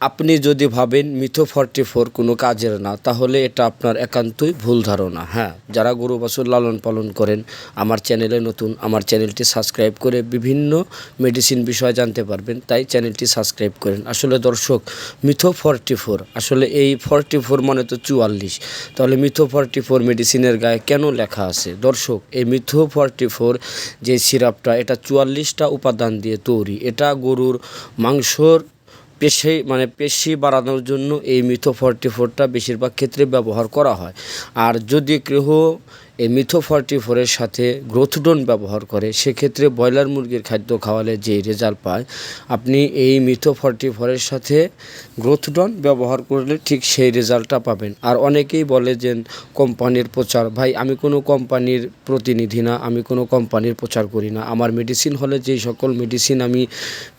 আপনি যদি ভাবেন মিথো ফর্টি ফোর কোনো কাজের না, তাহলে এটা আপনার একান্তই ভুল ধারণা। হ্যাঁ যারা গরু বাছুর লালন পালন করেন, আমার চ্যানেলে নতুন, আমার চ্যানেলটি সাবস্ক্রাইব করে বিভিন্ন মেডিসিন বিষয়ে জানতে পারবেন, তাই চ্যানেলটি সাবস্ক্রাইব করেন। আসলে দর্শক, মিথো ফর্টি ফোর আসলে এই ফর্টি ফোর মানে তো চুয়াল্লিশ। তাহলে মিথো ফর্টি ফোর মেডিসিনের গায়ে কেন লেখা আছে? দর্শক, এই মিথো ফর্টি ফোর যে সিরাপটা, এটা চুয়াল্লিশটা উপাদান দিয়ে তৈরি। এটা গরুর মাংসর পেশি মানে পেশি বাড়ানোর জন্য এই মিথো ফর্টি ফোরটা বেশিরভাগ ক্ষেত্রে ব্যবহার করা হয়। আর যদি কেহ এই মিথো ফর্টি ফোরের সাথে গ্রোথডোন ব্যবহার করে, সেক্ষেত্রে ব্রয়লার মুরগির খাদ্য খাওয়ালে যে রেজাল্ট পায়, আপনি এই মিথো ফর্টি ফোরের সাথে গ্রোথডন ব্যবহার করলে ঠিক সেই রেজাল্টটা পাবেন। আর অনেকেই বলে যে, কোম্পানির প্রচার, ভাই, আমি কোনো কোম্পানির প্রতিনিধি না, আমি কোনো কোম্পানির প্রচার করি না। আমার মেডিসিন হলে যেই সকল মেডিসিন আমি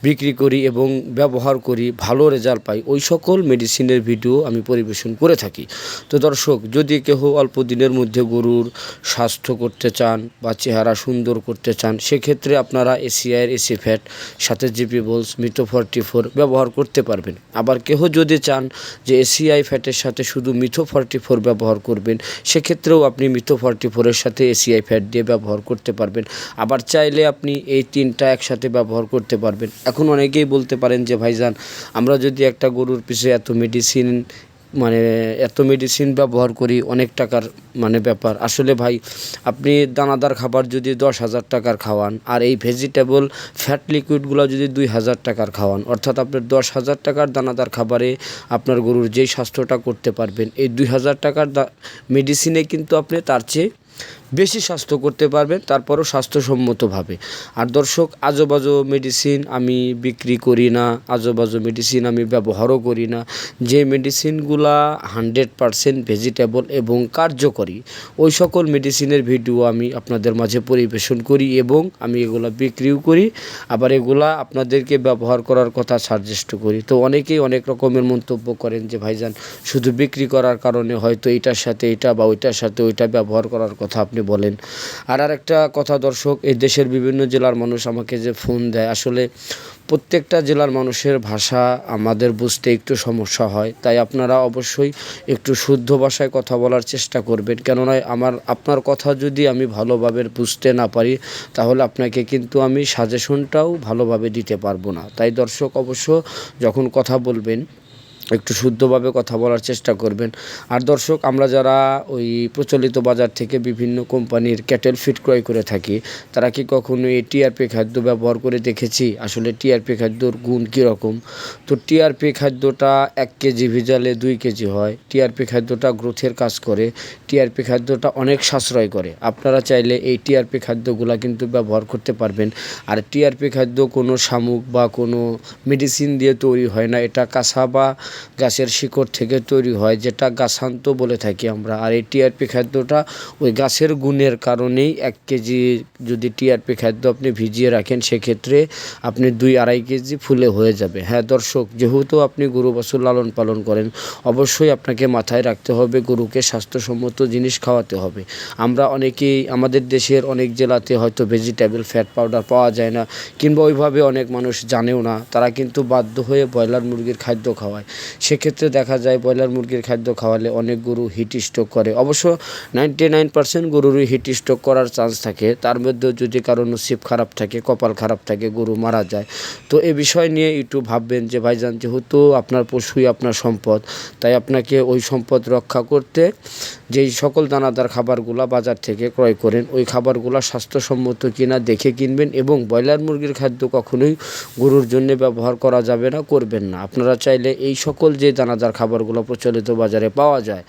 বিক্রি করি এবং ব্যবহার করি, ভালো রেজাল্ট পাই, ওই সকল মেডিসিনের ভিডিও আমি পরিবেশন করে থাকি। তো দর্শক, যদি কেহ অল্প দিনের মধ্যে গরুর স্বাস্থ্য করতে চান বা চেহারা সুন্দর করতে চান, সেক্ষেত্রে আপনারা এসিআইয়ের এসি ফ্যাট সাথে GP bolus Mito forty four ব্যবহার করতে পারবেন। আবার কেহ যদি চান যে এসিআই ফ্যাটের সাথে শুধু মিথো ফর্টি ফোর ব্যবহার করবেন, সেক্ষেত্রেও আপনি মিথো ফর্টি ফোরের সাথে এসিআই ফ্যাট দিয়ে ব্যবহার করতে পারবেন। আবার চাইলে আপনি এই তিনটা একসাথে ব্যবহার করতে পারবেন। এখন অনেকেই বলতে পারেন যে, ভাইজান, আমরা যদি একটা গরুর পিছে এত মেডিসিন মানে এত মেডিসিন ব্যবহার করি, অনেক টাকার মানে ব্যাপার। আসলে ভাই, আপনি দানাদার খাবার যদি দশ হাজার টাকার খাওয়ান, আর এই ভেজিটেবল ফ্যাট লিকুইডগুলো যদি দুই হাজার টাকার খাওয়ান, অর্থাৎ আপনার দশ হাজার টাকার দানাদার খাবারে আপনার গরুর যেই স্বাস্থ্যটা করতে পারবেন, এই দুই হাজার টাকার মেডিসিনে কিন্তু আপনি তার চেয়ে বেশি স্বাস্থ্য করতে পারবেন তারপরও স্বাস্থ্যসম্মতভাবে। আর দর্শক, আজোবাজো মেডিসিন আমি বিক্রি করি না, আজোবাজো মেডিসিন আমি ব্যবহারও করি না। যে মেডিসিনগুলা হান্ড্রেড পারসেন্ট ভেজিটেবল এবং কার্যকরী, ওই সকল মেডিসিনের ভিডিও আমি আপনাদের মাঝে পরিবেশন করি এবং আমি এগুলা বিক্রিও করি। আবার এগুলা আপনাদেরকে ব্যবহার করার কথা সাজেস্ট করি। তো অনেকেই অনেক রকমের মন্তব্য করেন যে, ভাইজান, শুধু বিক্রি করার কারণে হয়তো এটার সাথে এটা বা ওইটার সাথে ওইটা ব্যবহার করার কথা আপনি বলেন। আর আরেকটা কথা দর্শক, এই দেশের বিভিন্ন জেলার মানুষ আমাকে যে ফোন দেয়, আসলে প্রত্যেকটা জেলার মানুষের ভাষা আমাদের বুঝতে একটু সমস্যা হয়। তাই আপনারা অবশ্যই একটু শুদ্ধ ভাষায় কথা বলার চেষ্টা করবেন। কেননা আমার, আপনার কথা যদি আমি ভালোভাবে বুঝতে না পারি, তাহলে আপনাকে কিন্তু আমি সাজেশনটাও ভালোভাবে দিতে পারব না। তাই দর্শক, অবশ্য যখন কথা বলবেন একটু শুদ্ধভাবে কথা বলার চেষ্টা করবেন। আর দর্শক, আমরা যারা ওই প্রচলিত বাজার থেকে বিভিন্ন কোম্পানির ক্যাটেল ফিট ক্রয় করে থাকি, তারা কি কখনো এই টিআরপি খাদ্য ব্যবহার করে দেখেছি? আসলে টিআরপি খাদ্যর গুণ কীরকম তো টিআরপি খাদ্যটা এক কেজি ভিজালে দুই কেজি হয়। টিআরপি খাদ্যটা গ্রোথের কাজ করে। টিআরপি খাদ্যটা অনেক সাশ্রয় করে। আপনারা চাইলে এই টিআরপি খাদ্যগুলো কিন্তু ব্যবহার করতে পারবেন। আর টিআরপি খাদ্য কোনো শামুক বা কোনো মেডিসিন দিয়ে তৈরি হয় না। এটা কাঁচা বা গাছের শিকড় থেকে তৈরি হয়, যেটা গাছান্ত বলে থাকি আমরা। আর এই টিআরপি খাদ্যটা ওই গাছের গুণের কারণেই এক কেজি যদি টিআরপি খাদ্য আপনি ভিজিয়ে রাখেন, সেক্ষেত্রে আপনি দুই আড়াই কেজি ফুলে হয়ে যাবে। হ্যাঁ দর্শক, যেহেতু আপনি গরু বাছুর লালন পালন করেন, অবশ্যই আপনাকে মাথায় রাখতে হবে গরুকে স্বাস্থ্যসম্মত জিনিস খাওয়াতে হবে। আমরা অনেকেই আমাদের দেশের অনেক জেলাতে হয়তো ভেজিটেবল ফ্যাট পাউডার পাওয়া যায় না, কিংবা ওইভাবে অনেক মানুষ জানেও না, তারা কিন্তু বাধ্য হয়ে ব্রয়লার মুরগির খাদ্য খাওয়ায়। সেক্ষেত্রে দেখা যায় ব্রয়লার মুরগির খাদ্য খাওয়ালে অনেক গরু হিট স্ট্রোক করে। অবশ্য নাইনটি নাইন পার্সেন্ট গরুরই হিট স্ট্রোক করার চান্স থাকে। তার মধ্যেও যদি কারও নসিব খারাপ থাকে, কপাল খারাপ থাকে, গরু মারা যায়। তো এ বিষয় নিয়ে একটু ভাববেন যে, ভাইজান, যেহেতু আপনার পশুই আপনার সম্পদ, তাই আপনাকে ওই সম্পদ রক্ষা করতে যেই সকল দানাদার খাবারগুলা বাজার থেকে ক্রয় করেন, ওই খাবারগুলো স্বাস্থ্যসম্মত কিনা দেখে কিনবেন এবং ব্রয়লার মুরগির খাদ্য কখনোই গরুর জন্য ব্যবহার করা যাবে না, করবেন না। আপনারা চাইলে এই সকল যে দানাদার খাবারগুলো প্রচলিত বাজারে পাওয়া যায়,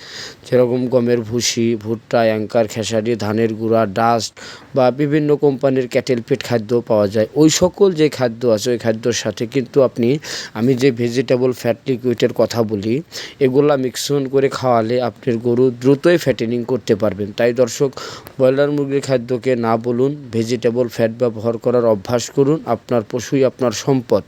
যেরকম গমের ভুসি, ভুট্টা, অ্যাঙ্কার, খেসারি, ধানের গুঁড়া, ডাস্ট বা বিভিন্ন কোম্পানির ক্যাটেল পিট খাদ্য পাওয়া যায়। ওই সকল যে খাদ্য আছে, ওই খাদ্যর সাথে কিন্তু আপনি, আমি যে ভেজিটেবল ফ্যাট লিকুইডের কথা বলি, এগুলা মিক্সন করে খাওয়ালে আপনার গরু দ্রুতই ফ্যাটেনিং করতে পারবেন। তাই দর্শক, ব্রয়লার মুরগির খাদ্যকে না বলুন ভেজিটেবল ফ্যাট ব্যবহার করার অভ্যাস করুন, আপনার পশুই আপনার সম্পদ।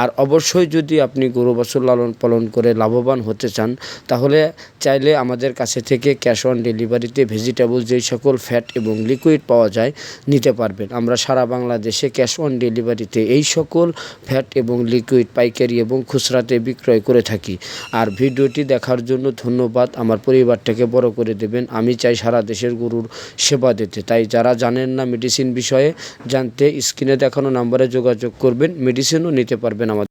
আর অবশ্যই যদি আপনি গরু বাছুর লালন পালন পালন করে লাভবান হতে চান, তাহলে চাইলে আমাদের কাছে থেকে ক্যাশ অন ডেলিভারিতে ভেজিটেবল যেই সকল ফ্যাট এবং লিকুইড পাওয়া যায় নিতে পারবেন। আমরা সারা বাংলাদেশে ক্যাশ অন ডেলিভারিতে এই সকল ফ্যাট এবং লিকুইড পাইকারি এবং খুচরাতে বিক্রয় করে থাকি। আর ভিডিওটি দেখার জন্য ধন্যবাদ। আমার পরিবারটাকে বড় করে দেবেন। আমি চাই সারা দেশের গরুর সেবা দিতে। তাই যারা জানেন না মেডিসিন বিষয়ে, জানতে স্ক্রিনে দেখানো নাম্বারে যোগাযোগ করবেন। মেডিসিনও নিতে পারবেন আমাদের